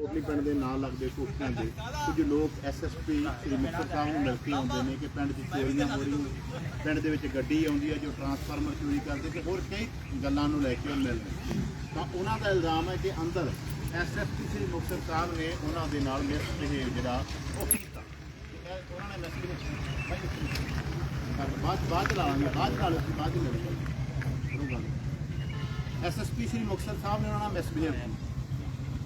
ਕੋਟਲੀ ਪਿੰਡ ਦੇ ਨਾਲ ਲੱਗਦੇ ਕੋਠੀਆਂ ਦੇ। ਕੁਝ ਲੋਕ ਐਸਐਸਪੀ ਸ੍ਰੀ ਮੁਕਤਸਰ ਸਾਹਿਬ ਨੂੰ ਮਿਲ ਕੇ ਆਉਂਦੇ ਨੇ ਕਿ ਪਿੰਡ 'ਚ ਚੋਰੀਆਂ ਹੋ ਰਹੀਆਂ ਪਿੰਡ ਦੇ ਵਿੱਚ ਗੱਡੀ ਆਉਂਦੀ ਹੈ, ਜੋ ਟਰਾਂਸਫਾਰਮਰ ਚੋਰੀ ਕਰਦੇ ਤੇ ਹੋਰ ਕਈ ਗੱਲਾਂ ਨੂੰ ਲੈ ਕੇ ਉਹ ਮਿਲਦੇ ਤਾਂ ਉਹਨਾਂ ਦਾ ਇਲਜ਼ਾਮ ਹੈ ਕਿ ਅੰਦਰ ਐਸਐਸਪੀ ਸ੍ਰੀ ਮੁਕਤਸਰ ਸਾਹਿਬ ਨੇ ਉਹਨਾਂ ਦੇ ਨਾਲ ਮਿਸਬਿਹੇਵ ਜਿਹੜਾ ਉਹ ਕੀਤਾ। ਤੇ ਇਹ ਉਹਨਾਂ ਨੇ ਮੈਸੇਜ ਬਾਅਦ ਬਾਅਦ ਲਾਵਾਂਗੇ। ਬਾਅਦ ਨਾਲ ਅਸੀਂ ਬਾਅਦ ਹੀ। ਲੜਾਂਗੇ ਐਸਐਸਪੀ ਸ੍ਰੀ ਮੁਕਤਸਰ ਸਾਹਿਬ ਨੇ ਉਹਨਾਂ ਨਾਲ ਮਿਸਬਿਹੇਵ ਕੀਤਾ।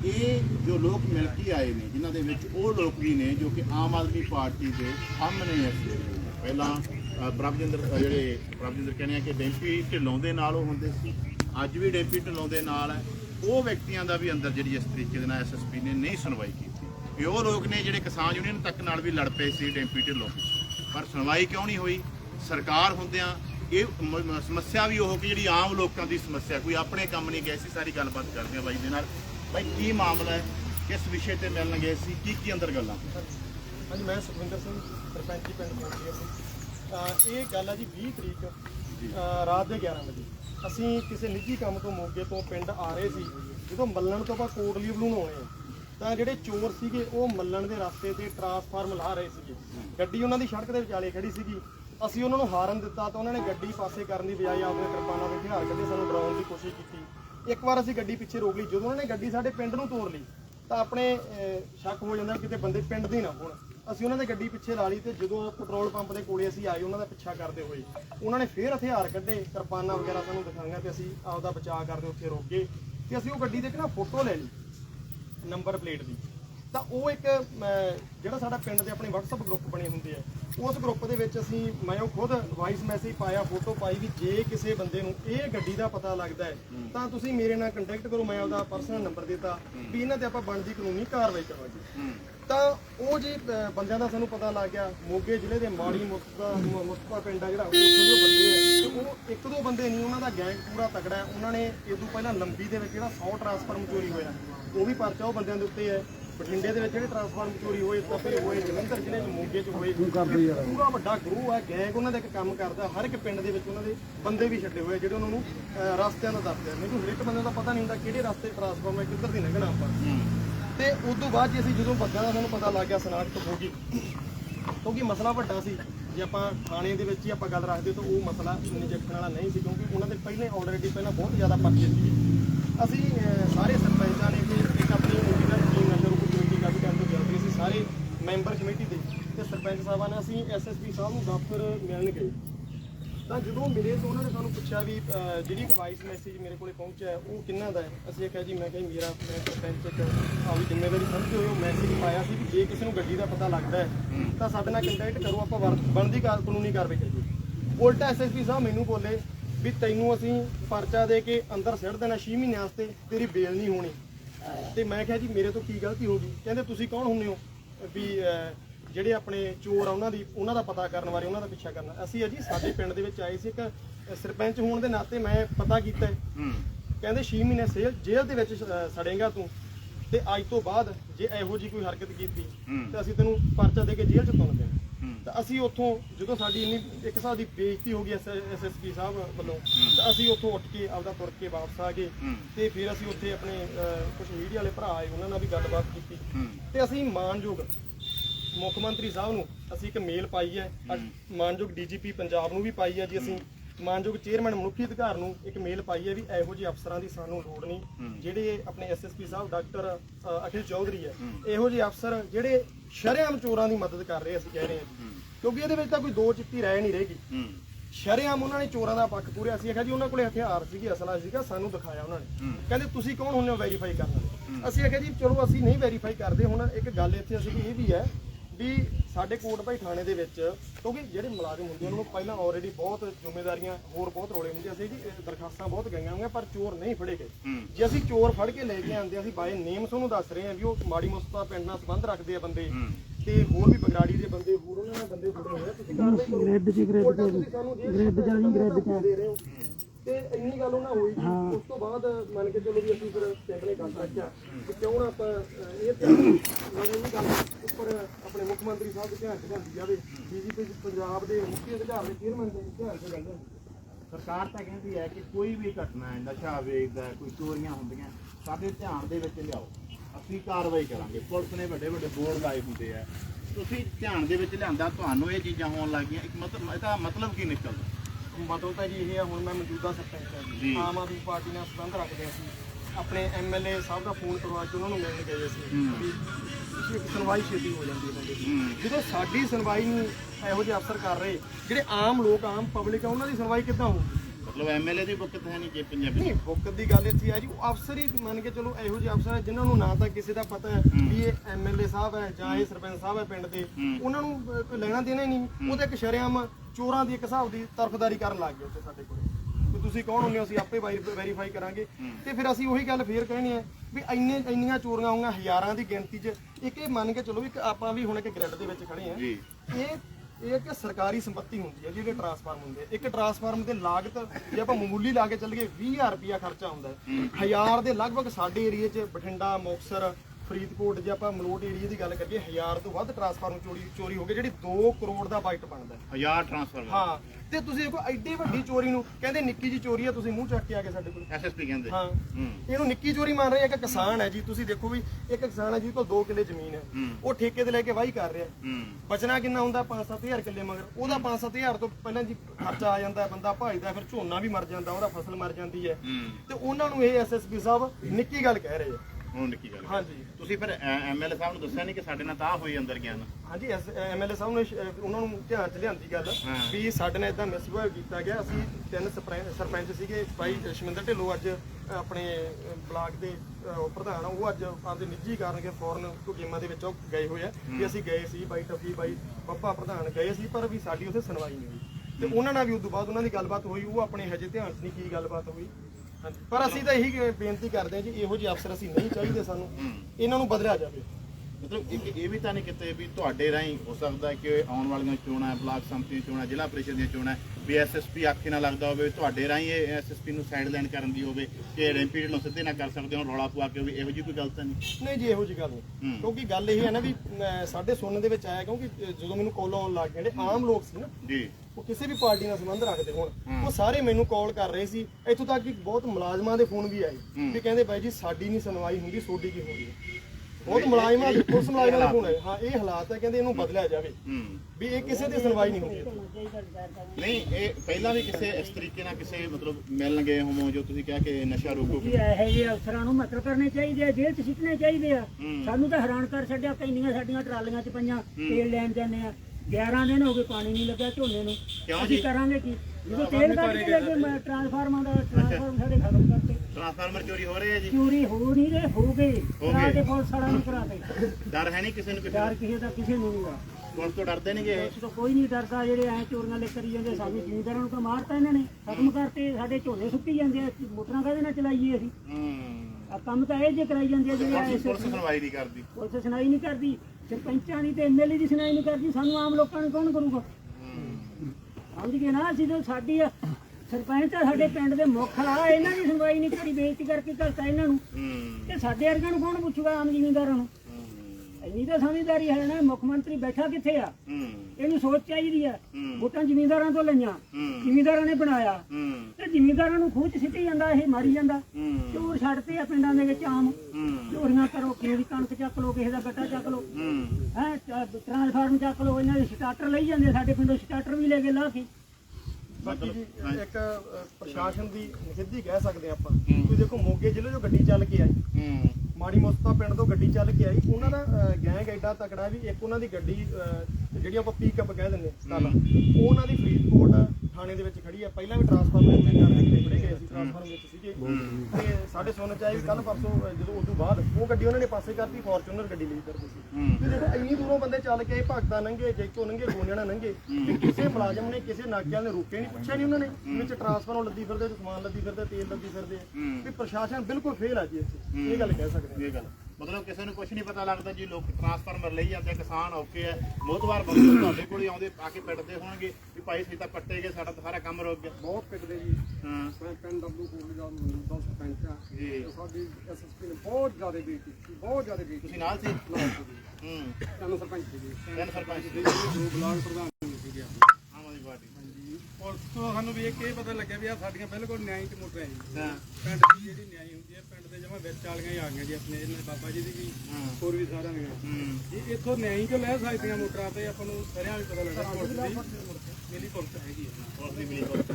ਇਹ ਜੋ ਲੋਕ ਮਿਲ ਕੇ ਆਏ ਨੇ, ਜਿਨ੍ਹਾਂ ਦੇ ਵਿੱਚ ਉਹ ਲੋਕ ਵੀ ਨੇ ਜੋ ਕਿ ਆਮ ਆਦਮੀ ਪਾਰਟੀ ਦੇ ਸਾਹਮਣੇ ਅਸੀਂ ਪਹਿਲਾਂ ਪ੍ਰਭਜਿੰਦਰ ਜਿਹੜੇ ਪ੍ਰਭਜਿੰਦਰ ਕਹਿੰਦੇ ਆ ਕਿ ਡੈਂਪੀ ਢਿੱਲੋਂ ਦੇ ਨਾਲ ਉਹ ਹੁੰਦੇ ਸੀ। ਅੱਜ ਵੀ ਡੈਂਪੀ ਢਿੱਲੋਂ ਦੇ ਨਾਲ ਹੈ। ਉਹ ਵਿਅਕਤੀਆਂ ਦਾ ਵੀ ਅੰਦਰ ਜਿਹੜੀ ਇਸ ਤਰੀਕੇ ਦੇ ਨਾਲ ਐਸਐਸਪੀ ਨੇ ਨਹੀਂ ਸੁਣਵਾਈ ਕੀਤੀ। ਇਹ ਉਹ ਲੋਕ ਨੇ ਜਿਹੜੇ ਕਿਸਾਨ ਯੂਨੀਅਨ ਤੱਕ ਨਾਲ ਵੀ ਲੜ ਪਏ ਸੀ ਡੈਂਪੀ ਢਿੱਲੋਂ ਪਰ ਸੁਣਵਾਈ ਕਿਉਂ ਨਹੀਂ ਹੋਈ? ਸਰਕਾਰ ਹੁੰਦਿਆਂ ਇਹ ਸਮੱਸਿਆ ਵੀ ਉਹ ਕਿ ਜਿਹੜੀ ਆਮ ਲੋਕਾਂ ਦੀ ਸਮੱਸਿਆ, ਕੋਈ ਆਪਣੇ ਕੰਮ ਨਹੀਂ ਗਏ ਸੀ ਸਾਰੀ ਗੱਲਬਾਤ ਕਰਦੇ ਆ ਬਾਈ ਦੇ ਨਾਲ। ਬਾਈ ਕੀ ਮਾਮਲਾ ਹੈ? ਕਿਸ ਵਿਸ਼ੇ ਤੇ ਮਿਲਣ ਗਏ ਸੀ? ਕੀ ਕੀ ਅੰਦਰ ਗੱਲਾਂ? ਹਾਂਜੀ ਮੈਂ ਸੁਖਵਿੰਦਰ ਸਿੰਘ ਸਰਪੰਚੀ ਪਿੰਡ ਪਹੁੰਚੀ ਸੀ ਇਹ ਗੱਲ ਆ ਜੀ 20 ਤਰੀਕ ਰਾਤ ਦੇ 11 ਵਜੇ। ਅਸੀਂ ਕਿਸੇ ਨਿੱਜੀ ਕੰਮ ਤੋਂ ਮੋਗੇ ਤੋਂ ਪਿੰਡ ਆ ਰਹੇ ਸੀ। ਜਦੋਂ ਮੱਲਣ ਤੋਂ ਆਪਾਂ ਕੋਟਲੀ ਨੂੰ ਆਉਣੇ ਆ ਤਾਂ ਜਿਹੜੇ ਚੋਰ ਸੀਗੇ ਉਹ ਮੱਲਣ ਦੇ ਰਸਤੇ ਤੇ ਟਰਾਂਸਫਾਰਮ ਲਾ ਰਹੇ ਸੀਗੇ। ਗੱਡੀ ਉਹਨਾਂ ਦੀ ਸੜਕ ਦੇ ਵਿਚਾਲੇ ਖੜੀ ਸੀਗੀ। ਅਸੀਂ ਉਹਨਾਂ ਨੂੰ ਹਾਰਨ ਦਿੱਤਾ ਤਾਂ ਉਹਨਾਂ ਨੇ ਗੱਡੀ ਪਾਸੇ ਕਰਨ ਦੀ ਬਜਾਏ ਆਪਣੇ ਕਿਰਪਾਨਾਂ ਦੇ ਹਥਿਆਰ ਕੱਢੇ। ਸਾਨੂੰ ਡਰਾਉਣ ਦੀ ਕੋਸ਼ਿਸ਼ ਕੀਤੀ। ਇੱਕ ਵਾਰ ਅਸੀਂ ਗੱਡੀ ਪਿੱਛੇ ਰੋਕ ਲਈ। ਜਦੋਂ ਉਹਨਾਂ ਨੇ ਗੱਡੀ ਸਾਡੇ ਪਿੰਡ ਨੂੰ ਤੋੜ ਲਈ ਤਾਂ ਆਪਣੇ ਅਹ, ਸ਼ੱਕ ਹੋ ਜਾਂਦਾ ਕਿਤੇ ਬੰਦੇ ਪਿੰਡ ਦੇ ਹੀ ਨਾ ਹੋਣ। ਅਸੀਂ ਉਹਨਾਂ ਦੇ ਗੱਡੀ ਪਿੱਛੇ ਲਾ ਲਈ ਤੇ ਜਦੋਂ ਪੈਟਰੋਲ ਪੰਪ ਦੇ ਕੋਲੇ ਅਸੀਂ ਆਏ ਉਹਨਾਂ ਦਾ ਪਿੱਛਾ ਕਰਦੇ ਹੋਏ ਉਹਨਾਂ ਨੇ ਫੇਰ ਹਥਿਆਰ ਕੱਢੇ ਕਿਰਪਾਨਾਂ ਵਗੈਰਾ ਸਾਨੂੰ ਦਿਖਾਈਆਂ ਤੇ ਅਸੀਂ ਆਪਦਾ ਬਚਾਅ ਕਰਦੇ ਉੱਥੇ ਰੁਕ ਗਏ ਤੇ ਅਸੀਂ ਉਹ ਗੱਡੀ ਦੇ ਇੱਕ ਨਾ ਫੋਟੋ ਲੈ ਲਈ ਨੰਬਰ ਪਲੇਟ ਦੀ। ਤਾਂ ਉਹ ਇੱਕ ਜਿਹੜਾ ਸਾਡਾ ਪਿੰਡ ਦੇ ਆਪਣੇ WhatsApp ਗਰੁੱਪ ਬਣੇ ਹੁੰਦੇ ਆ ਉਸ ਗਰੁੱਪ ਦੇ ਵਿੱਚ ਅਸੀਂ ਮੈਂ ਉਹ ਖੁਦ ਵਾਇਸ ਮੈਸੇਜ ਪਾਇਆ ਫੋਟੋ ਪਾਈ ਵੀ ਜੇ ਕਿਸੇ ਬੰਦੇ ਨੂੰ ਇਹ ਗੱਡੀ ਦਾ ਪਤਾ ਲੱਗਦਾ ਹੈ ਤਾਂ ਤੁਸੀਂ ਮੇਰੇ ਨਾਲ ਕੰਟੈਕਟ ਕਰੋ ਮੈਂ ਉਹਦਾ ਪਰਸਨਲ ਨੰਬਰ ਦਿੱਤਾ ਵੀ ਇਹਨਾਂ ਤੇ ਆਪਾਂ ਬਣਦੀ ਕਾਨੂੰਨੀ ਕਾਰਵਾਈ ਕਰਾਂਗੇ। ਤਾਂ ਉਹ ਜੀ ਬੰਦਿਆਂ ਦਾ ਸਾਨੂੰ ਪਤਾ ਲੱਗ ਗਿਆ ਮੋਗੇ ਜ਼ਿਲ੍ਹੇ ਦੇ ਮਾੜੀ ਮੁਸਤਫਾ ਪਿੰਡ ਆ ਜਿਹੜਾ ਦੇ ਬੰਦੇ ਆ ਉਹ ਇੱਕ ਦੋ ਬੰਦੇ ਨਹੀਂ ਉਹਨਾਂ ਦਾ ਗੈਂਗ ਪੂਰਾ ਤਕੜਾ ਹੈ ਉਹਨਾਂ ਨੇ ਇਹ ਤੋਂ ਪਹਿਲਾਂ ਲੰਬੀ ਦੇ ਵਿੱਚ ਜਿਹੜਾ 100 ਟਰਾਂਸਫਾਰਮ ਚੋਰੀ ਹੋਇਆ ਉਹ ਵੀ ਪਰਚਾ ਉਹ ਬੰਦਿਆਂ ਦੇ ਉੱਤੇ ਹੈ। ਬਠਿੰਡੇ ਦੇ ਵਿੱਚ ਜਿਹੜੇ ਟਰਾਂਸਫਾਰਮ ਚੋਰੀ ਹੋਏ ਤਪੇ ਹੋਏ ਜਲੰਧਰ ਜ਼ਿਲ੍ਹੇ ਚ ਮੋਗੇ ਚ ਹੋਏ ਪੂਰਾ ਵੱਡਾ ਗਰੂਹ ਹੈ ਗੈਂਗ ਉਹਨਾਂ ਦਾ ਇੱਕ ਕੰਮ ਕਰਦਾ ਹਰ ਇੱਕ ਪਿੰਡ ਦੇ ਵਿੱਚ ਉਹਨਾਂ ਦੇ ਬੰਦੇ ਵੀ ਛੱਡੇ ਹੋਏ ਆ ਜਿਹੜੇ ਉਹਨਾਂ ਨੂੰ ਅਹ, ਰਸਤਿਆਂ ਦਾ ਦੱਸਦੇ ਆ। ਮੈਨੂੰ ਹਰ ਇੱਕ ਬੰਦੇ ਦਾ ਪਤਾ ਨਹੀਂ ਹੁੰਦਾ ਕਿਹੜੇ ਰਸਤੇ ਟਰਾਂਸਫਾਰਮ ਹੈ ਕਿੱਧਰ ਦੀ ਲੰਘਣਾ ਆਪਾਂ। ਤੇ ਉਸ ਤੋਂ ਬਾਅਦ ਜੀ ਅਸੀਂ ਜਦੋਂ ਬੰਦਿਆਂ ਦਾ ਸਾਨੂੰ ਪਤਾ ਲੱਗ ਗਿਆ ਸਨਾਖਤ ਹੋ ਗਈ ਕਿਉਂਕਿ ਮਸਲਾ ਵੱਡਾ ਸੀ ਜੇ ਆਪਾਂ ਥਾਣੇ ਦੇ ਵਿੱਚ ਹੀ ਆਪਾਂ ਗੱਲ ਰੱਖਦੇ ਤਾਂ ਉਹ ਮਸਲਾ ਨਿਜੱਠਣ ਵਾਲਾ ਨਹੀਂ ਸੀ ਕਿਉਂਕਿ ਉਹਨਾਂ ਦੇ ਪਹਿਲੇ ਆਲਰੇਡੀ ਪਹਿਲਾਂ ਬਹੁਤ ਜ਼ਿਆਦਾ ਪਰਚੇ ਸੀ ਅਸੀਂ ਅਹ, ਸਾਰੇ ਸਰਪੰਚਾਂ ਨੇ ਕਿ ਇੱਕ ਆਪਣੀ ਇੰਡੀਵਿਜੂਅਲ ਟੀਮ ਨੰਬਰ ਉਪ ਕਮੇਟੀ ਕਾਫੀ ਟਾਈਮ ਤੋਂ ਚੱਲ ਰਹੀ ਸੀ ਸਾਰੇ ਮੈਂਬਰ ਕਮੇਟੀ ਦੇ ਤੇ ਸਰਪੰਚ ਸਾਹਿਬਾਂ ਨੇ ਅਸੀਂ ਐਸਐਸਪੀ ਸਾਹਿਬ ਨੂੰ ਦਫ਼ਤਰ ਮਿਲਣ ਗਏ। ਤਾਂ ਜਦੋਂ ਮਿਲੇ ਤਾਂ ਉਹਨਾਂ ਨੇ ਸਾਨੂੰ ਪੁੱਛਿਆ ਵੀ ਅਹ, ਜਿਹੜੀ ਇੱਕ ਵਾਇਸ ਮੈਸੇਜ ਮੇਰੇ ਕੋਲੇ ਪਹੁੰਚਿਆ ਹੈ, ਉਹ ਕਿੰਨਾ ਦਾ ਹੈ? ਅਸੀਂ ਕਿਹਾ ਜੀ ਮੈਂ ਕਿਹਾ ਜੀ, ਮੇਰਾ ਮੈਂ ਸਰਪੰਚ ਇੱਕ ਆਪਣੀ ਜ਼ਿੰਮੇਵਾਰੀ ਸਮਝਦੇ ਹੋਏ ਉਹ ਮੈਸੇਜ ਪਾਇਆ ਸੀ ਵੀ ਜੇ ਕਿਸੇ ਨੂੰ ਗੱਡੀ ਦਾ ਪਤਾ ਲੱਗਦਾ ਹੈ ਤਾਂ ਸਾਡੇ ਨਾਲ ਕੰਟੈਕਟ ਕਰੋ ਆਪਾਂ ਵਰ- ਬਣਦੀ ਕਾਰ ਕਾਨੂੰਨੀ ਕਾਰਵਾਈ ਕਰੀਏ। ਉਲਟਾ ਐਸਐਸਪੀ ਸਾਹਿਬ ਮੈਨੂੰ ਬੋਲੇ ਵੀ ਤੈਨੂੰ ਅਸੀਂ ਪਰਚਾ ਦੇ ਕੇ ਅੰਦਰ ਸਿੱਟ ਦੇਣਾ 6 ਮਹੀਨਿਆਂ ਵਾਸਤੇ ਤੇਰੀ ਬੇਲ ਨਹੀਂ ਹੋਣੀ। ਤੇ ਮੈਂ ਕਿਹਾ ਜੀ ਮੇਰੇ ਤੋਂ ਕੀ ਗਲਤੀ ਹੋ ਗਈ? ਕਹਿੰਦੇ ਤੁਸੀਂ ਕੌਣ ਹੁੰਦੇ ਹੋ? ਵੀ ਜਿਹੜੇ ਆਪਣੇ ਚੋਰ ਆ ਉਹਨਾਂ ਦੀ ਉਹਨਾਂ ਦਾ ਪਤਾ ਕਰਨ ਬਾਰੇ ਉਹਨਾਂ ਦਾ ਪਿੱਛਾ ਕਰਨਾ। ਅਸੀਂ ਆ ਜੀ ਸਾਡੇ ਪਿੰਡ ਦੇ ਵਿੱਚ ਆਏ ਸੀ ਇੱਕ ਸਰਪੰਚ ਹੋਣ ਦੇ ਨਾਤੇ ਮੈਂ ਪਤਾ ਕੀਤਾ। ਹੈ। ਕਹਿੰਦੇ 6 ਮਹੀਨੇ ਸੇਲ ਜੇਲ੍ਹ ਦੇ ਵਿੱਚ ਸੜੇਂਗਾ ਤੂੰ। ਤੇ ਅੱਜ ਤੋਂ ਬਾਅਦ ਜੇ ਇਹੋ ਜੀ ਕੋਈ ਹਰਕਤ ਕੀਤੀ ਤੇ ਅਸੀਂ ਤੈਨੂੰ ਪਰਚਾ ਦੇ ਕੇ ਜੇਲ੍ਹ ਚ ਤੁੰਨ ਦੇਣਾ। ਤਾਂ ਅਸੀਂ ਉੱਥੋਂ ਜਦੋਂ ਸਾਡੀ ਇੰਨੀ ਇੱਕ ਹਿਸਾਬ ਦੀ ਬੇਇੱਜ਼ਤੀ ਹੋ ਗਈ ਐਸਐਸਪੀ ਸਾਹਿਬ ਵੱਲੋਂ ਤਾਂ ਅਸੀਂ ਉੱਥੋਂ ਉੱਠ ਕੇ ਆਪਦਾ ਤੁਰ ਕੇ ਵਾਪਸ ਆ ਗਏ। ਤੇ ਫਿਰ ਅਸੀਂ ਉੱਥੇ ਆਪਣੇ ਕੁਝ ਮੀਡੀਆ ਵਾਲੇ ਭਰਾ ਆਏ ਉਹਨਾਂ ਨਾਲ ਵੀ ਗੱਲਬਾਤ ਕੀਤੀ। ਤੇ ਅਸੀਂ ਮਾਨਯੋਗ ਮੁੱਖ ਮੰਤਰੀ ਸਾਹਿਬ ਨੂੰ ਅਸੀਂ ਇੱਕ ਮੇਲ ਪਾਈ ਹੈ। ਮਾਨਯੋਗ ਡੀਜੀਪੀ ਪੰਜਾਬ ਨੂੰ ਵੀ ਪਾਈ ਹੈ ਜੀ ਅਸੀਂ। ਮਾਨਯੋਗ ਚੇਅਰਮੈਨ ਮਨੁੱਖੀ ਅਧਿਕਾਰ ਨੂੰ ਇੱਕ ਮੇਲ ਪਾਈ ਹੈ ਵੀ ਇਹੋ ਜਿਹੇ ਅਫਸਰਾਂ ਦੀ ਸਾਨੂੰ ਲੋੜ ਨਹੀਂ। ਜਿਹੜੇ ਆਪਣੇ ਐਸਐਸਪੀ ਸਾਹਿਬ ਡਾਕਟਰ ਅਖਿਲ ਚੌਧਰੀ ਹੈ ਇਹੋ ਜਿਹੇ ਅਫਸਰ ਜਿਹੜੇ ਸ਼ਰੇਆਮ ਚੋਰਾਂ ਦੀ ਮਦਦ ਕਰ ਰਹੇ ਅਸੀਂ ਕਹਿ ਰਹੇ ਹਾਂ। ਕਿਉਂਕਿ ਇਹਦੇ ਵਿੱਚ ਤਾਂ ਕੋਈ ਦੋ ਚਿੱਤੀ ਰਹਿ ਨਹੀਂ ਰਹੇਗੀ। ਸ਼ਰੇਆਮ ਉਹਨਾਂ ਨੇ ਚੋਰਾਂ ਦਾ ਪੱਖ ਪੂਰਿਆ। ਸੀ ਆਖਿਆ ਜੀ ਉਹਨਾਂ ਕੋਲੇ ਹਥਿਆਰ ਸੀਗੇ ਅਸਲਾ ਸੀਗਾ ਸਾਨੂੰ ਦਿਖਾਇਆ ਉਹਨਾਂ ਨੇ। ਕਹਿੰਦੇ ਤੁਸੀਂ ਕੌਣ ਹੁੰਦੇ ਹੋ ਵੈਰੀਫਾਈ ਕਰਨ? ਵਾਲੇ ਅਸੀਂ ਆਖਿਆ ਜੀ ਚਲੋ ਅਸੀਂ ਨਹੀਂ ਵੈਰੀਫਾਈ ਕਰਦੇ। ਹੁਣ ਇੱਕ ਗੱਲ ਇੱਥੇ ਅਸੀਂ ਇਹ ਵੀ ਹੈ ਵੀ ਸਾਡੇ ਕੋਟ ਭਾਈ ਥਾਣੇ ਦੇ ਵਿੱਚ ਕਿਉਂਕਿ ਜਿਹੜੇ ਮੁਲਾਜ਼ਮ ਹੁੰਦੇ ਉਹਨਾਂ ਨੂੰ ਪਹਿਲਾਂ ਆਲਰੇਡੀ ਬਹੁਤ ਜ਼ਿੰਮੇਵਾਰੀਆਂ ਹੋਰ ਬਹੁਤ ਰੋਲੇ ਹੁੰਦੇ ਸੀ ਜੀ ਇਹ ਦਰਖਾਸਤਾਂ ਬਹੁਤ ਗਈਆਂ ਹੋਈਆਂ ਪਰ ਚੋਰ ਨਹੀਂ ਫੜੇ ਗਏ। ਜੇ ਅਸੀਂ ਚੋਰ ਫੜ ਕੇ ਲੈ ਕੇ ਆਂਦੇ ਅਸੀਂ ਬਾਏ ਨੇਮ ਤੁਹਾਨੂੰ ਦੱਸ ਰਹੇ ਹਾਂ ਵੀ ਉਹ ਮਾੜੀ ਮੁਸਤਾ ਪਿੰਡ ਨਾਲ ਸੰਬੰਧ ਰੱਖਦੇ ਆ ਬੰਦੇ। ਤੇ ਹੋਰ ਵੀ ਬਗਰਾੜੀ ਦੇ ਬੰਦੇ ਹੋਰ ਉਹਨਾਂ ਨਾਲ ਬੰਦੇ ਫੜੇ ਹੋਏ ਆ। ਤੁਸੀਂ ਕਾਰਵਾਈ ਕਰੋ। ਗ੍ਰਿਡ ਜੀ ਗ੍ਰਿਡ ਸਾਨੂੰ ਗ੍ਰਿਡ ਜਾਨੀ ਗ੍ਰਿਡ ਦੇ ਰਹੇ ਹੋ। ਤੇ ਇੰਨੀ ਗੱਲ ਉਹਨਾਂ ਹੋਈ ਜੀ ਉਸ ਤੋਂ ਬਾਅਦ ਮੰਨ ਕੇ ਚਲੋ ਵੀ ਅਸੀਂ ਫਿਰ ਸੈਂਪਲੇ ਕਰ ਰੱਖਿਆ। ਕਿ ਕਿਉਂ ਨਾ ਆਪਾਂ ਅਹ, ਇਹ ਧਿਆਨ ਨਾਲੇ ਇਹ ਗੱਲ ਉੱਪਰ ਆਪਣੇ ਮੁੱਖ ਮੰਤਰੀ ਸਾਹਿਬ ਦੇ ਧਿਆਨ ਚ ਲਿਆਂਦੀ ਜਾਵੇ। ਡੀਜੀਪੀ ਪੰਜਾਬ ਦੇ ਮੁਖੀ ਅਧਿਕਾਰ ਦੇ ਚੇਅਰਮੈਨ ਦੇ ਧਿਆਨ ਚ ਗੱਲ ਲਿਆਂਦੀ ਸਰਕਾਰ ਤਾਂ ਕਹਿੰਦੀ ਹੈ ਕਿ ਕੋਈ ਵੀ ਘਟਨਾ ਹੈ ਨਸ਼ਾ ਵੇਚਦਾ ਹੈ, ਕੋਈ ਚੋਰੀਆਂ ਹੁੰਦੀਆਂ ਸਾਡੇ ਧਿਆਨ ਦੇ ਵਿੱਚ ਲਿਆਓ। ਅਸੀਂ ਕਾਰਵਾਈ ਕਰਾਂਗੇ। ਪੁਲਿਸ ਨੇ ਵੱਡੇ ਵੱਡੇ ਬੋਰਡ ਲਾਏ ਹੁੰਦੇ ਆ। ਤੁਸੀਂ ਧਿਆਨ ਦੇ ਵਿੱਚ ਲਿਆਂਦਾ ਤੁਹਾਨੂੰ ਇਹ ਚੀਜ਼ਾਂ ਹੋਣ ਲੱਗੀਆਂ। ਇੱਕ ਮਤਲਬ ਇਹਦਾ ਮਤਲਬ ਕੀ ਨਿਕਲਦਾ? ਮਤਲਬ ਤਾਂ ਜੀ ਇਹ ਆ ਹੁਣ ਮੈਂ ਮੌਜੂਦਾ ਸਰਪੰਚ ਹਾਂ ਜੀ। ਜੀ। ਆਮ ਆਦਮੀ ਪਾਰਟੀ ਨਾਲ ਸੰਬੰਧ ਰੱਖਦੇ ਸੀ ਆਪਣੇ ਐਮਐਲਏ ਸਾਹਿਬ ਦਾ ਫੋਨ ਕਰਵਾ ਕੇ ਉਹਨਾਂ ਨੂੰ ਮਿਲਣ ਗਏ ਸੀ। ਹੂੰ। ਵੀ ਤੁਸੀਂ ਇੱਕ ਸੁਣਵਾਈ ਛੇਤੀ ਹੋ ਜਾਂਦੀ ਹੈ ਬੰਦੇ ਦੀ ਹੂੰ ਜਦੋਂ ਸਾਡੀ ਸੁਣਵਾਈ ਨੂੰ ਇਹੋ ਜਿਹੇ ਅਫਸਰ ਕਰ ਰਹੇ ਜਿਹੜੇ ਆਮ ਲੋਕ ਆਮ ਪਬਲਿਕ ਆ ਉਹਨਾਂ ਦੀ ਸੁਣਵਾਈ ਕਿੱਦਾਂ ਹੋਊਗੀ? ਮਤਲਬ ਐਮਐਲਏ ਦੀ ਬੁੱਕ ਹੈ ਨਹੀਂ ਜੇ ਪੰਜਾਬੀ ਨਹੀਂ ਬੁੱਕ ਦੀ ਗੱਲ ਇੱਥੇ ਆ ਜੀ। ਉਹ ਅਫਸਰ ਹੀ ਮੰਨ ਕੇ ਚਲੋ ਇਹੋ ਜਿਹੇ ਅਫਸਰ ਹੈ ਜਿਨ੍ਹਾਂ ਨੂੰ ਨਾ ਤਾਂ ਕਿਸੇ ਦਾ ਪਤਾ ਹੈ ਵੀ ਇਹ ਐਮਐਲਏ ਸਾਹਿਬ ਹੈ ਜਾਂ ਇਹ ਸਰਪੰਚ ਸਾਹਿਬ ਹੈ ਪਿੰਡ ਦੇ। ਉਹਨਾਂ ਨੂੰ ਅਹ, ਕੋਈ ਲੈਣਾ ਦੇਣਾ ਹੀ ਨਹੀਂ। ਉਹ ਤਾਂ ਇੱਕ ਸ਼ਰੇਆਮ ਚੋਰਾਂ ਦੀ ਇੱਕ ਹਿਸਾਬ ਦੀ ਤਰਫਦਾਰੀ ਕਰਨ ਲੱਗ ਗਏ ਉੱਥੇ ਸਾਡੇ ਕੋਲ। ਵੀ ਤੁਸੀਂ ਕੌਣ ਹੁੰਦੇ ਹੋ? ਅਸੀਂ ਆਪੇ ਵੈਰੀਫਾਈ ਕਰਾਂਗੇ। ਤੇ ਫਿਰ ਅਸੀਂ ਉਹੀ ਗੱਲ ਫੇਰ ਕਹਿਣੀ ਹੈ ਵੀ ਇੰਨੇ ਇੰਨੀਆਂ ਚੋਰੀਆਂ ਹੋਈਆਂ ਹਜ਼ਾਰਾਂ ਦੀ ਗਿਣਤੀ 'ਚ ਇੱਕ ਇਹ ਮੰਨ ਕੇ ਚਲੋ ਵੀ ਇੱਕ ਆਪਾਂ ਵੀ ਹੁਣ ਇੱਕ ਗ੍ਰਿਡ ਦੇ ਵਿੱਚ ਖੜੇ ਆ ਜੀ। ਇਹ ਇਹ ਇੱਕ ਸਰਕਾਰੀ ਸੰਪਤੀ ਹੁੰਦੀ ਹੈ ਜਿਹੜੇ ਟਰਾਂਸਫਾਰਮ ਹੁੰਦੇ ਆ। ਇੱਕ ਟਰਾਂਸਫਾਰਮ ਤੇ ਲਾਗਤ, ਜੇ ਆਪਾਂ ਮਾਮੂਲੀ ਲਾ ਕੇ ਚੱਲੀਏ 20000 ਰੁਪਿਆ ਖਰਚਾ ਹੁੰਦਾ ਹੈ। ਹਜ਼ਾਰ ਦੇ ਲਗਭਗ ਸਾਡੇ ਏਰੀਏ 'ਚ ਬਠਿੰਡਾ, ਮੁਕਤਸਰ ਫਰੀਦਕੋਟ ਜੇ ਆਪਾਂ ਮਲੋਟ ਏਰੀਆ ਦੀ ਗੱਲ ਕਰੀਏ ਹਜ਼ਾਰ ਤੋਂ ਵੱਧ ਟਰਾਂਸਫਾਰਮ ਚੋਰੀ ਚੋਰੀ ਹੋ ਗਏ ਜਿਹੜੀ 2 ਕਰੋੜ ਦਾ ਬਾਈਟ ਬਣਦਾ ਹੈ। ਹਜ਼ਾਰ ਟ੍ਰਾਂਸਫਰ ਹਾਂ ਤੇ ਤੁਸੀਂ ਦੇਖੋ ਐਡੀ ਵੱਡੀ ਚੋਰੀ ਨੂੰ ਕਹਿੰਦੇ ਨਿੱਕੀ ਜੀ ਚੋਰੀ ਆ ਤੁਸੀਂ ਮੂੰਹ ਚੱਕ ਕੇ ਆ ਗਏ ਸਾਡੇ ਕੋਲ। ਐਸਐਸਪੀ ਕਹਿੰਦੇ। ਹਾਂ ਹੂੰ। ਇਹਨੂੰ ਨਿੱਕੀ ਚੋਰੀ ਮੰਨ ਰਹੇ ਆ ਇੱਕ ਕਿਸਾਨ ਹੈ ਜੀ ਤੁਸੀਂ ਦੇਖੋ ਵੀ ਇੱਕ ਕਿਸਾਨ ਹੈ ਜੀ ਕੋਲ 2 ਕਿੱਲੇ ਜ਼ਮੀਨ ਹੈ। ਹੂੰ। ਉਹ ਠੇਕੇ ਤੇ ਲੈ ਕੇ ਵਾਹੀ ਕਰ ਰਿਹਾ। ਹੂੰ। ਬਚਣਾ ਕਿੰਨਾ ਹੁੰਦਾ? 5-7000 ਕਿੱਲੇ ਮਗਰ। ਉਹਦਾ 5-7000 ਤੋਂ ਪਹਿਲਾਂ ਜੀ ਖਰਚਾ ਆ ਜਾਂਦਾ ਹੈ, ਬੰਦਾ ਭਾਜਦਾ ਫਿਰ ਝੋਨਾ ਵੀ ਮਰ ਜਾਂਦਾ ਉਹਦਾ ਫਸਲ ਮਰ ਜਾਂਦੀ ਹੈ। ਹੂੰ। ਤੇ ਉਹਨਾਂ ਨੂੰ ਇਹ ਐਸਐਸਪੀ ਸਾਹਿਬ ਨਿੱਕੀ ਗੱਲ ਕਹਿ ਰਹੇ ਆ। ਹੁਣ ਨਿੱਕੀ ਗੱਲ ਹਾਂਜੀ। ਤੁਸੀਂ ਫਿਰ ਐਮਐਲਏ ਸਾਹਿਬ ਨੂੰ ਦੱਸਿਆ ਨਹੀਂ ਕਿ ਸਾਡੇ ਨਾਲ ਤਾਂ ਆਹ ਹੋਈ ਅੰਦਰ ਗਿਆ ਨਾ ਹਾਂਜੀ ਐਮਐਲਏ ਸਾਹਿਬ ਨੇ ਸ਼- ਅਹ ਉਹਨਾਂ ਨੂੰ ਧਿਆਨ ਚ ਲਿਆਂਦੀ ਗੱਲ ਹਾਂ। ਵੀ ਸਾਡੇ ਨਾਲ ਇਦਾਂ ਮਿਸਬਿਹੇਵ ਕੀਤਾ ਗਿਆ। ਅਸੀਂ ਤਿੰਨ ਸਰਪੰਚ ਸਰਪੰਚ ਸੀਗੇ ਭਾਈ ਸ਼ਮਿੰਦਰ ਢਿੱਲੋਂ ਅੱਜ ਅਹ, ਆਪਣੇ ਅਹ, ਬਲਾਕ ਦੇ ਅਹ, ਪ੍ਰਧਾਨ ਆ, ਉਹ ਅੱਜ ਆਪਦੇ ਨਿੱਜੀ ਕਾਰਨ ਕੇ ਫੋਰਨ ਕੋ ਗੇਮਾਂ ਦੇ ਵਿੱਚ ਉਹ ਗਏ ਹੋਏ ਆ ਵੀ ਅਸੀਂ ਗਏ ਸੀ ਬਾਈ ਟੱਫੀ ਬਾਈ ਪੱਪਾ ਪ੍ਰਧਾਨ ਗਏ ਸੀ ਪਰ ਵੀ ਸਾਡੀ ਉੱਥੇ ਸੁਣਵਾਈ ਨਹੀਂ ਹੋਈ। ਤੇ ਉਹਨਾਂ ਨਾਲ ਵੀ ਉਦੋਂ ਬਾਅਦ ਉਹਨਾਂ ਦੀ ਗੱਲਬਾਤ ਹੋਈ ਉਹ ਆਪਣੇ ਹਜੇ ਧਿਆਨ 'ਚ ਨਹੀਂ ਕੀ ਗੱਲਬਾਤ ਹੋਈ। ਪਰ ਅਸੀਂ ਤਾਂ ਇਹੀ ਬੇਨਤੀ ਕਰਦੇ ਹਾਂ ਜੀ, ਇਹੋ ਜਿਹੇ ਅਫਸਰ ਅਸੀਂ ਨਹੀਂ ਚਾਹੀਦੇ ਸਾਨੂੰ। ਇਹਨਾਂ ਨੂੰ ਬਦਲਿਆ ਜਾਵੇ। ਮਤਲਬ ਇੱਕ ਇਹ ਵੀ ਤਾਂ ਨਹੀਂ ਕਿਤੇ ਵੀ ਤੁਹਾਡੇ ਰਾਹੀਂ ਹੋ ਸਕਦਾ ਕਿ ਆਉਣ ਵਾਲੀਆਂ ਚੋਣਾਂ, ਬਲਾਕ ਸੰਮਤੀ ਦੀਆਂ ਚੋਣਾਂ, ਜ਼ਿਲ੍ਹਾ ਪ੍ਰੀਸ਼ਦ ਦੀਆਂ ਚੋਣਾਂ ਵੀ ਐਸਐਸਪੀ ਆਖੇ ਨਾ ਲੱਗਦਾ ਹੋਵੇ ਤੁਹਾਡੇ ਰਾਹੀਂ ਇਹ ਐਸਐਸਪੀ ਨੂੰ ਸਾਈਡ ਲਾਈਨ ਕਰਨ ਦੀ ਹੋਵੇ ਕਿ ਐਮਪੀ ਨੂੰ ਸਿੱਧੇ ਨਾ ਕਰ ਸਕਦੇ ਹੋ ਰੌਲਾ ਪਵਾ ਕੇ ਵੀ ਇਹੋ ਜਿਹੀ ਕੋਈ ਗੱਲ ਤਾਂ ਨਹੀਂ ਨਹੀਂ ਜੀ ਇਹੋ ਜੀ ਗੱਲ ਨਹੀਂ। ਕਿਉਂਕਿ ਗੱਲ ਇਹ ਹੈ ਨਾ ਵੀ ਸਾਡੇ ਸੁਣਨ ਦੇ ਵਿੱਚ ਆਇਆ ਕਿਉਂਕਿ ਜਦੋਂ ਮੈਨੂੰ ਕਾਲ ਆਉਣ ਲੱਗ ਜਿਹੜੇ ਆਮ ਲੋਕ ਸੀ ਨਾ ਜੀ ਉਹ ਕਿਸੇ ਵੀ ਪਾਰਟੀ ਨਾਲ ਸੰਬੰਧ ਰੱਖਦੇ ਹੋਣ। ਉਹ ਸਾਰੇ ਮੈਨੂੰ ਕਾਲ ਕਰ ਰਹੇ ਸੀ ਇੱਥੋਂ ਤੱਕ ਕਿ ਬਹੁਤ ਮੁਲਾਜ਼ਮਾਂ ਦੇ ਫੋਨ ਵੀ ਆਏ। ਵੀ ਕਹਿੰਦੇ ਬਾਈ ਜੀ ਸਾਡੀ ਨਹੀਂ ਸੁਣਵਾਈ ਹੁੰਦੀ ਤੁਹਾਡੀ ਕੀ ਹੁੰਦੀ ਹੈ ਬਹੁਤ ਮੁਲਾਜ਼ਮਾਂ ਦੇ ਪੁਲਿਸ ਮੁਲਾਜ਼ਮਾਂ ਦੇ ਫੋਨ ਹਾਂ ਇਹ ਹਾਲਾਤ ਹੈ ਕਹਿੰਦੇ ਇਹਨੂੰ ਬਦਲਿਆ ਜਾਵੇ। ਵੀ ਇਹ ਕਿਸੇ ਦੀ ਸੁਣਵਾਈ ਨਹੀਂ ਹੁੰਦੀ। ਨਹੀਂ ਇਹ ਪਹਿਲਾਂ ਵੀ ਕਿਸੇ ਇਸ ਤਰੀਕੇ ਨਾਲ ਕਿਸੇ ਮਤਲਬ ਮਿਲਣ ਗਏ ਹੋਮੋ ਜੋ ਤੁਸੀਂ ਕਿਹਾ ਕਿ ਨਸ਼ਾ ਰੋਕੋ। ਜੀ ਇਹੋ ਜਿਹੇ ਅਫਸਰਾਂ ਨੂੰ ਮਤਲਬ ਕਰਨੇ ਚਾਹੀਦੇ ਆ ਜੇਲ੍ਹ 'ਚ ਸਿੱਟਣੇ ਚਾਹੀਦੇ ਆ। ਸਾਨੂੰ ਤਾਂ ਹੈਰਾਨ ਕਰ ਛੱਡਿਆ ਕਿੰਨੀਆਂ ਸਾਡੀਆਂ ਟਰਾਲੀਆਂ 'ਚ ਪਈਆਂ ਤੇਲ ਲੈਣ ਜਾਂਦੇ ਆ। 11 ਦਿਨ ਹੋ ਗਏ ਪਾਣੀ ਨਹੀਂ ਲੱਗਾ ਝੋਨੇ ਨੂੰ। ਜੀ? ਅਸੀਂ ਕਰਾਂਗੇ ਕੀ? ਜਦੋਂ ਤੇਲ ਕੱਢ ਕੇ ਲੈ ਕੇ ਮੈਂ ਟਰਾਂਸਫਾਰਮਰ ਦਾ ਟਰਾਂਸਫਾਰਮਰ ਸਾਡੇ ਖਤਮ ਕਰਤੇ ਟ੍ਰਾਂਸਫਾਰਮਰ ਚੋਰੀ ਹੋ ਰਹੇ ਆ ਜੀ? ਚੋਰੀ ਹੋ ਨਹੀਂ ਰਹੇ ਹੋ ਗਏ। ਹੋ ਕਰਾ ਗਏ। ਕੇ ਪੁਲਿਸ ਵਾਲਾ ਨਹੀਂ ਕਰਾਤੇ ਡਰ ਹੈ ਨਹੀਂ ਕਿਸੇ ਨੂੰ ਕਿਸੇ ਡਰ ਕਿਸੇ ਦਾ ਕਿਸੇ ਨੂੰ ਨਹੀਂ ਗਾ ਪੁਲਿਸ ਤੋਂ ਡਰਦੇ ਨਹੀਂਗੇ ਪੁਲਿਸ ਤੋਂ ਕੋਈ ਨਹੀਂ ਡਰਦਾ ਜਿਹੜੇ ਐ ਚੋਰੀਆਂ ਲੈ ਕਰੀ ਜਾਂਦੇ ਸਾਨੂੰ ਜ਼ਿਮੀਂਦਾਰਾਂ ਨੂੰ ਤਾਂ ਮਾਰਤਾ ਇਹਨਾਂ ਨੇ। ਖਤਮ ਕਰਤੇ ਸਾਡੇ ਝੋਨੇ ਸੁੱਕੀ ਜਾਂਦੇ ਆ ਮੋਟਰਾਂ ਕਾਹਦੇ ਨਾਲ ਚਲਾਈਏ ਅਸੀਂ? ਹੂੰ। ਆ ਕੰਮ ਤਾਂ ਇਹ ਜੇ ਕਰਾਈ ਜਾਂਦੇ ਆ ਜਿਹੜੇ ਪੁਲਿਸ ਪੁਲਿਸ ਸੁਣਵਾਈ ਨਹੀਂ ਕਰਦੀ। ਪੁਲਿਸ ਸੁਣਾਈ ਨਹੀਂ ਕਰਦੀ ਸਰਪੰਚਾਂ ਦੀ ਤੇ ਐਮਐਲਏ ਦੀ ਸੁਣਾਈ ਨਹੀਂ ਕਰਦੀ ਸਾਨੂੰ ਆਮ ਲੋਕਾਂ ਨੂੰ ਕੌਣ ਕਰੂਗਾ? ਸਮਝ ਗਏ ਨਾ ਅਸੀਂ ਤਾਂ ਸਾਡੀ ਆ, ਸਰਪੰਚ ਤਾਂ ਸਾਡੇ ਪਿੰਡ ਦੇ ਮੁੱਖ ਆ ਇਹਨਾਂ ਦੀ ਸੁਣਵਾਈ ਨਹੀਂ ਕਰੀ ਬੇਇੱਜ਼ਤੀ ਕਰਕੇ ਘਲਤਾ ਇਹਨਾਂ ਨੂੰ। ਤੇ ਸਾਡੇ ਵਰਗਿਆਂ ਨੂੰ ਕੌਣ ਪੁੱਛੂਗਾ ਆਮ ਜ਼ਿਮੀਂਦਾਰਾਂ ਨੂੰ? ਇੰਨੀ ਤਾਂ ਸਮਝਦਾਰੀ ਹੈ ਨਾ ਮੁੱਖ ਮੰਤਰੀ ਬੈਠਾ ਕਿੱਥੇ ਆ? ਇਹਨੂੰ ਸੋਚ ਚਾਹੀਦੀ ਆ। ਵੋਟਾਂ ਜ਼ਿਮੀਂਦਾਰਾਂ ਤੋਂ ਲਈਆਂ ਜ਼ਿਮੀਂਦਾਰਾਂ ਨੇ ਬਣਾਇਆ। ਤੇ ਜ਼ਿਮੀਂਦਾਰਾਂ ਨੂੰ ਖੂਚ ਸਿੱਟੀ ਜਾਂਦਾ ਇਹ ਮਾਰੀ ਜਾਂਦਾ। ਚੋਰ ਛੱਡਦੇ ਆ ਪਿੰਡਾਂ ਦੇ ਵਿੱਚ ਆਮ। ਚੋਰੀਆਂ ਕਰੋ ਕਿਸੇ ਦੀ ਕਣਕ ਚੱਕ ਲਓ ਕਿਸੇ ਦਾ ਗੱਟਾ ਚੱਕ ਲਓ। ਹੂੰ। ਟ੍ਰਾਂਸਫਾਰਮ ਚੱਕ ਲਓ ਇਹਨਾਂ ਦੇ ਸਟਾਰਟਰ ਲਈ ਜਾਂਦੇ ਆ, ਸਾਡੇ ਪਿੰਡੋਂ ਸਟਾਰਟਰ ਵੀ ਲੈ ਕੇ ਲਾ ਕੇ। ਬਾਕੀ ਜੀ ਇੱਕ ਪ੍ਰਸ਼ਾਸਨ ਦੀ ਨਿਖਿੱਧੀ ਕਹਿ ਸਕਦੇ ਆਪਾਂ ਤੁਸੀਂ ਦੇਖੋ ਮੋਗੇ ਜ਼ਿਲ੍ਹੇ ਚੋਂ ਗੱਡੀ ਚੱਲ ਕੇ ਆਈ। ਮਾੜੀ ਮੁਸਤਾ ਪਿੰਡ ਤੋਂ ਗੱਡੀ ਚੱਲ ਕੇ ਆਈ। ਉਹਨਾਂ ਦਾ ਗੈਂਗ ਐਡਾ ਤਕੜਾ ਵੀ ਇੱਕ ਉਹਨਾਂ ਦੀ ਗੱਡੀ ਜਿਹੜੀ ਆਪਾਂ ਪਿਕਅਪ ਕਹਿ ਦਿੰਦੇ ਉਹ ਉਹਨਾਂ ਦੀ ਫਰੀਦਕੋਟ ਥਾਣੇ ਦੇ ਵਿੱਚ ਖੜੀ ਆ। ਪਹਿਲਾਂ ਵੀ ਟਰਾਂਸਫਾਰਮਰ ਦੇ ਕਰਕੇ ਫੜੇ ਗਏ ਸੀ ਟਰਾਂਸਫਾਰਮਰ ਵਿੱਚ ਸੀਗੇ। ਤੇ ਸਾਡੇ ਸੁਣਨ ਚ ਆਇਆ ਕੱਲ ਪਰਸੋਂ ਜਦੋਂ ਉਦੋਂ ਬਾਅਦ ਉਹ ਗੱਡੀ ਉਹਨਾਂ ਨੇ ਪਾਸੇ ਕਰਤੀ ਫੋਰਚੂਨਰ ਗੱਡੀ ਲਈ ਕਰਦੇ ਸੀ ਤੇ ਦੇਖੋ ਇੰਨੀ ਦੂਰੋਂ ਬੰਦੇ ਚੱਲ ਕੇ ਆਏ ਭਗਤਾ ਨੰਗੇ ਜੈਤੋ ਨੰਗੇ ਗੋਨਿਆਣਾ ਨੰਗੇ ਤੇ ਕਿਸੇ ਮੁਲਾਜ਼ਮ ਨੇ ਕਿਸੇ ਨਾਕੇ ਵਾਲੇ ਨੇ ਰੋਕਿਆ ਨਹੀਂ ਪੁੱਛਿਆ ਨਹੀਂ ਉਹਨਾਂ ਨੇ ਵਿੱਚ ਟਰਾਂਸਫਾਰਮ ਲੱਦੀ ਫਿਰਦੇ ਤੇ ਸਮਾਨ ਲੱਦੀ ਫਿਰਦੇ ਤੇਲ ਲੱਦੀ ਫਿਰਦੇ। ਵੀ ਪ੍ਰਸ਼ਾਸਨ ਬਿਲਕੁਲ ਫੇਲ ਆ ਜੀ ਇੱਥੇ। ਇਹ ਗੱਲ ਕਹਿ ਸਕਦੇ ਇਹ ਗੱਲ। ਮਤਲਬ ਕਿਸੇ ਨੂੰ ਕੁਝ ਨਹੀਂ ਪਤਾ ਲੱਗਦਾ ਜੀ ਲੋਕ ਟਰਾਂਸਫਾਰਮਰ ਲਈ ਜਾਂਦੇ ਕਿਸਾਨ ਔਕੇ ਆ ਮੋਤਵਾਰ ਬੰਦੇ ਤੁਹਾਡੇ ਕੋਲ ਆਉਂਦੇ ਆ ਕੇ ਪਿੱਟਦੇ ਹੋਣਗੇ ਵੀ ਭਾਈ ਅਸੀਂ ਤਾਂ ਪੱਟੇ ਗਏ ਸਾਡਾ ਸਾਰਾ ਕੰਮ ਰੁਕ ਗਿਆ। ਬਹੁਤ ਪਿੱਟਦੇ ਜੀ। ਹਾਂ। ਮੈਂ ਪਿੰਡ ਡੱਬੂ ਕੋਲ ਦਾ ਮੌਜੂਦਾ ਸਰਪੰਚ ਆ। ਜੀ। ਸਾਡੀ ਐਸਐਸਪੀ ਨੇ ਬਹੁਤ ਜ਼ਿਆਦਾ ਬੇਇੱਜ਼ਤੀ ਕੀਤੀ ਬਹੁਤ ਜ਼ਿਆਦਾ ਬੇਇੱਜ਼ਤੀ ਤੁਸੀਂ ਨਾਲ ਸੀ? ਹੂੰ। ਤਿੰਨ ਸਰਪੰਚ ਸੀ ਜੀ। ਤਿੰਨ ਸਰਪੰਚ ਸੀ। ਦੋ ਬਲਾਕ ਪ੍ਰਧਾਨ ਸੀਗੇ ਆਮ ਆਦਮੀ ਪਾਰਟੀ। ਪੁਲਿਸ ਤੋਂ ਸਾਨੂੰ ਕੇ ਇਹ ਪਤਾ ਲੱਗਿਆ ਵੀ ਆ ਸਾਡੀਆਂ ਬਿਲਕੁਲ ਨਿਆਂ ਚ ਮੋਟਰਾਂ ਜੀ ਹਾਂ। ਪਿੰਡ ਦੀ ਜਿਹੜੀ ਨਿਆਂ ਹੁੰਦੀ ਹੈ ਪਿੰਡ ਆਪਾਂ ਵਿੱਚ ਵਾਲੀਆਂ ਹੀ ਆ ਗਈਆਂ ਜੀ ਆਪਣੇ ਇਹਨਾਂ ਬਾਬਾ ਜੀ ਦੀ ਵੀ ਹਾਂ। ਹੋਰ ਵੀ ਸਾਰਿਆਂ ਦੀਆਂ। ਹੂੰ। ਇਹ ਇੱਥੋਂ ਨਹੀਂ ਕਿ ਲੈ ਸਕਦੀਆਂ ਮੋਟਰਾਂ ਤੇ ਆਪਾਂ ਨੂੰ ਸਾਰਿਆਂ ਵੀ ਪਤਾ ਲੱਗਦਾ ਪੁਲਿਸ ਮਿਲੀ ਪੁਲਿਸ ਹੈਗੀ ਹੈ ਉਸ ਦੀ ਮਿਲੀ ਭੁਗਤ।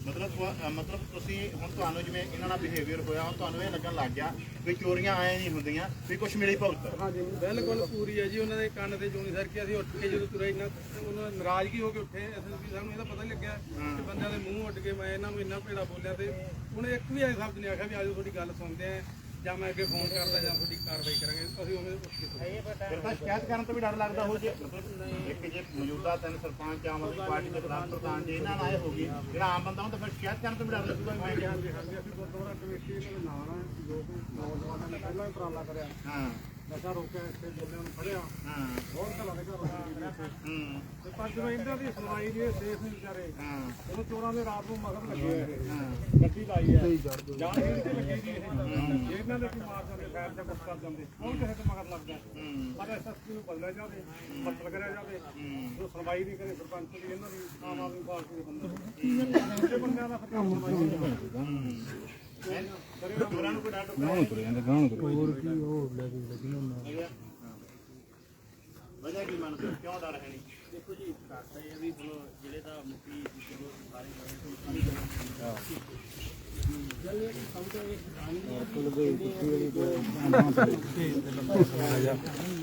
ਮਤਲਬ ਤੁਹਾ- ਅਹ ਮਤਲਬ ਤੁਸੀਂ ਹੁਣ ਤੁਹਾਨੂੰ ਜਿਵੇਂ ਇਹਨਾਂ ਨਾਲ ਬਿਹੇਵੀਅਰ ਹੋਇਆ ਹੁਣ ਤੁਹਾਨੂੰ ਇਹ ਲੱਗਣ ਲੱਗ ਗਿਆ ਵੀ ਚੋਰੀਆਂ ਆਏ ਨਹੀਂ ਹੁੰਦੀਆਂ ਵੀ ਕੁਝ ਮਿਲੀ ਭੁਗਤ। ਹਾਂਜੀ ਬਿਲਕੁਲ ਪੂਰੀ ਹੈ ਜੀ ਉਹਨਾਂ ਦੇ ਕੰਨ ਤੇ ਜੂਨੀ ਸਰ ਕੇ ਅਸੀਂ ਉੱਠ ਕੇ ਜਦੋਂ ਤੁਰੇ ਇੰਨਾ ਉਹਨਾਂ ਦਾ ਨਾਰਾਜ਼ਗੀ ਹੋ ਕੇ ਉੱਠੇ ਵੀ ਸਾਨੂੰ ਇਹਦਾ ਪਤਾ ਨਹੀਂ ਲੱਗਿਆ ਕਿ ਬੰਦਿਆਂ ਦੇ ਮੂੰਹ ਉੱਡ ਕੇ ਮੈਂ ਇਹਨਾਂ ਨੂੰ ਇੰਨਾ ਭੇੜਾ ਬੋਲਿਆ ਤੇ ਉਹਨੇ ਇੱਕ ਵੀ ਐਸਾ ਸ਼ਬਦ ਨਹੀਂ ਆਖਿਆ ਵੀ ਆਜੋ ਤੁਹਾਡੀ ਗੱਲ ਸੁਣਦੇ ਆ। ਜਾਂ ਮੈਂ ਅੱਗੇ ਫੋਨ ਕਰਦਾ ਜਾਂ ਤੁਹਾਡੀ ਕਾਰਵਾਈ ਕਰਾਂਗੇ ਅਸੀਂ ਤੁਰੇ। ਫਿਰ ਤਾਂ ਸ਼ਿਕਾਇਤ ਕਰਨ ਤੋਂ ਵੀ ਡਰ ਲੱਗਦਾ ਹੋ ਜੇ ਇੱਕ ਜੇ ਮੌਜੂਦਾ ਤਿੰਨ ਸਰਪੰਚ ਆਮ ਆਦਮੀ ਪਾਰਟੀ ਦੇ ਪ੍ਰਧਾਨ ਪ੍ਰਧਾਨ ਜੇ ਇਹਨਾਂ ਨਾਲ ਆਏ ਹੋਗੀ ਜਿਹੜਾ ਆਮ ਬੰਦਾ ਹੁੰਦਾ ਫਿਰ ਸ਼ਿਕਾਇਤ ਕਰਨ ਤੋਂ ਵੀ ਡਰ ਲੱਗੂਗਾ ਵੀ ਮੈਂ ਹਾਂਜੀ ਹਾਂਜੀ ਅਸੀਂ ਗੁਰਦੁਆਰਾ ਕਮੇਟੀ ਦੇ ਨਾਲ ਆ ਲੋਕ ਨੌਜਵਾਨਾਂ ਨੇ ਪਹਿਲਾਂ ਹੀ ਉਪਰਾਲਾ ਕਰਿਆ ਹਾਂ ਨਸ਼ਾ ਰੋਕਿਆ ਇੱਥੇ ਬੰਦਿਆਂ ਨੂੰ ਫੜਿਆ। ਹਾਂ। ਬਹੁਤ ਘਰਾਂ ਦੇ ਘਰ ਹੂੰ। ਤੇ ਪਰ ਜਦੋਂ ਇਹਨਾਂ ਦੀ ਸੁਣਵਾਈ ਨਹੀਂ ਸੇਫ ਨਹੀਂ ਵਿਚਾਰੇ। ਹਾਂ। ਉਹਨੂੰ ਚੋਰਾਂ ਦੇ ਰਾਤ ਨੂੰ ਮਗਰ ਲੱਗੇ ਹੋਏ। ਹਾਂ। ਗੱਡੀ ਲਾਈ ਹੈ। ਜਾਣ ਕੇ ਤੇ ਲੱਗੀ ਦੀ ਇਹ ਜੇ ਇਹਨਾਂ ਦੇ ਕੋਈ ਮਾਰ ਜਾਂਦੇ ਫੈਰ ਤੇ ਕੁਛ ਕਰ ਜਾਂਦੇ ਕੌਣ ਕਿਸੇ ਤੇ ਮਗਰ ਲੱਗਦਾ ਹੂੰ। ਪਰ ਐਸਐਸਪੀ ਨੂੰ ਬਦਲਿਆ ਜਾਵੇ ਮਤਲਬ ਕਰਿਆ ਜਾਵੇ ਜੋ ਸੁਣਵਾਈ ਨਹੀਂ ਕਰੇ ਸਰਪੰਚ ਦੀ ਇਹਨਾਂ ਦੀ ਆਮ ਆਦਮੀ ਪਾਰਟੀ ਦੇ ਬੰਦੇ। ਦੂਜੇ ਬੰਦਿਆਂ ਦਾ ਫਿਰ ਕੰਮ ਸੁਣਵਾਈ ਨਹੀਂ ਹੁੰਦੀ। ਚੋਰਾਂ ਨੂੰ ਕੋਈ ਡਰ ਡਰ ਹੋਰ ਕੀ ਉਹ ਲੈ ਕੇ ਲੱਗੀ ਹੁੰਦਾ ਵਜ੍ਹਾ ਕੀ ਮੰਨਦੇ ਹੋ? ਕਿਉਂ ਡਰ ਹੈ ਨਹੀਂ? ਦੇਖੋ ਜੀ ਘੱਟ ਇਹ ਵੀ ਹੁਣ ਜਿਹੜੇ ਤਾਂ ਮੁਖੀ ਚਲੋ ਸਾਰੇ ਚਲੋ ਜਾ ਕੇ ਧਿਆਨ ਚ ਲਿਆਉਣਾ ਵੀ ਸਾਡੀ ਸੁਣਵਾਈ ਕਿਉਂਕਿ ਸਾਨੂੰ ਲੋਕ ਆਮ ਕਹਿੰਦੇ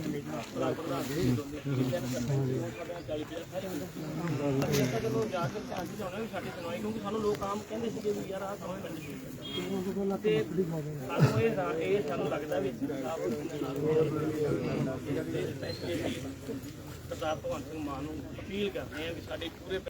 ਸਾਨੂੰ ਇਹ ਰਾ- ਇਹ ਸਾਨੂੰ ਵੀ ਸਰਦਾਰ ਭਗਵੰਤ ਸਿੰਘ ਮਾਨ ਨੂੰ ਅਪੀਲ ਕਰਦੇ ਆ ਵੀ ਸਾਡੇ ਪੂਰੇ